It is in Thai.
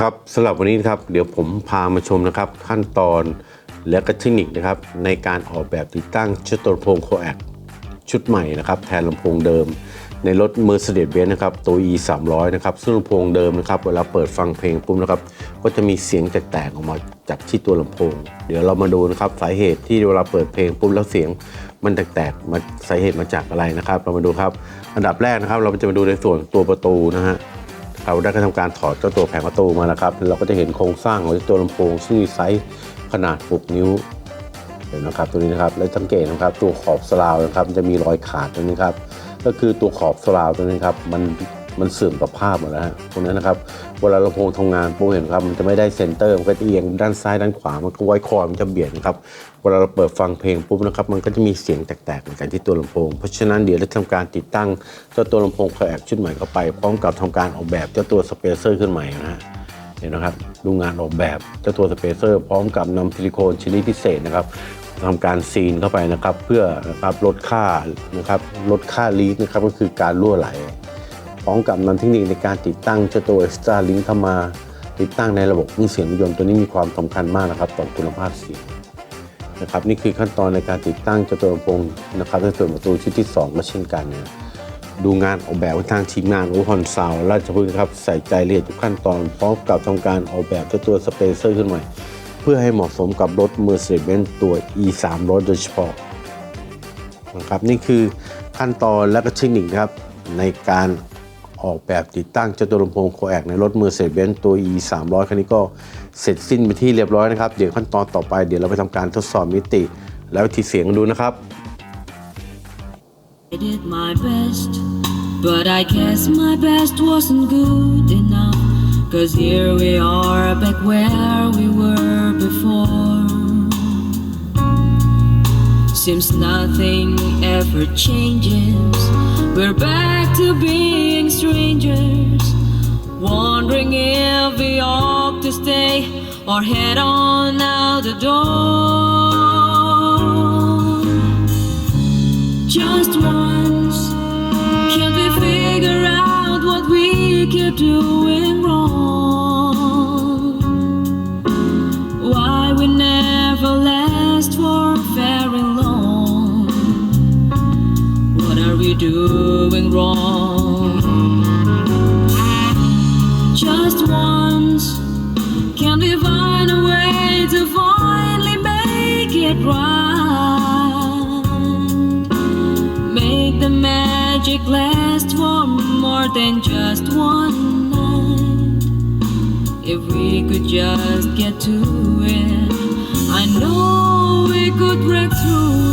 ครับสำหรับวันนี้นะครับเดี๋ยวผมพามาชมนะครับขั้นตอนและก็เทคนิคนะครับในการออกแบบติดตั้งชุดตัวลำโพงโคแอคชุดใหม่นะครับแทนลำโพงเดิม ในรถ Mercedes-Benz นะครับตัว E 3 0 0นะครับซึ่งลำโพงเดิมนะครับเวลาเปิดฟังเพลงปุ๊บนะครับก็จะมีเสียงแตกๆออกมาจากที่ตัวลำโพง เดี๋ยวเรามาดูนะครับสาเหตุที่เวลาเปิดเพลงปุ๊บแล้วเสียงมันแตกๆมาสาเหตุมาจากอะไรนะครับ เรามาดูครับอันดับแรกนะครับเราจะมาดูในส่วนตัวประตูนะฮะ เราได้ทำการถอดเจ้าตัวแผงประตูมาแล้วครับ เราก็จะเห็นโครงสร้างของตัวลำโพงซึ่งมีไซส์ขนาด 6 นิ้วเห็นนะครับตัวนี้นะครับและสังเกตนะครับตัวขอบสลาวนะครับจะมีรอยขาดตรงนี้ครับก็คือตัวขอบสลาวตรงนี้ครับมัน มันเสื่อมสภาพหมดแล้วฮะตรงนั้นนะครับเวลาลำโพงทำงานปุ๊บเห็นครับมันจะไม่ได้เซนเตอร์มันก็จะเอียงด้านซ้ายด้านขวามันก็ไว้คอมันจะเบียดนะครับเวลาเราเปิดฟังเพลงปุ๊บนะครับมันก็จะมีเสียงแตกๆเหมือนกันที่ตัวลำโพง เพราะฉะนั้นเดี๋ยวเราทำการติดตั้งเจ้าตัวลำโพงคอแอกชุดใหม่เข้าไป พร้อมกับทำการออกแบบเจ้าตัวสเปเซอร์ขึ้นใหม่นะฮะเห็นนะครับดูงานออกแบบเจ้าตัวสเปเซอร์ พร้อมกับนำซิลิโคนชนิดพิเศษนะครับทำการซีนเข้าไปนะครับ เพื่อนะครับลดค่านะครับลดค่าลีกนะครับก็คือการรั่วไหล พร้อมกับนำเทคนิคในการติดตั้งเจ้าตัว Extra Link เข้ามา ติดตั้งในระบบเครื่องเสียงรถยนต์ตัวนี้มีความสำคัญมากนะครับต่อคุณภาพเสียงนะครับนี่คือขั้นตอนในการติดตั้งเจ้าตัวลำโพงนะครับในส่วนประตูชุดที่ 2 ก็เช่นกันนะดูงานออกแบบทางทีมงานโอฮอนซาวราชพฤกษ์ครับใส่ใจละเอียดทุกขั้นตอนพร้อมกับทำการออกแบบเจ้าตัวสเปเซอร์ขึ้นใหม่ เพื่อให้เหมาะสมกับรถ Mercedes-Benz ตัว E 3 0 0โดยเฉพาะนะครับนี่คือขั้นตอนและก็เทคนิคนะครับในการ ออกแบบติดตั้งเจ้าตัวลำโพงโคแอกในรถ Mercedes-Benz ตัว E 3 0 0คันนี้ก็เสร็จสิ้นไปที่เรียบร้อยนะครับ เดี๋ยวขั้นตอนต่อไปเดี๋ยวเราไปทำการทดสอบมิติ แล้ววิธีเสียงดูนะครับ I did my best, but I guess my best wasn't good enough. Cause here we are back where we were before. Seems nothing ever changes. We're back to being strangers. Wondering if we ought to stay or head on out the door. Just once, can we figure out what we keep doing wrong? Why we never last for very long? What are we doing wrong? Can we find a way to finally make it right? Make the magic last for more than just one night. If we could just get to it, I know we could break through.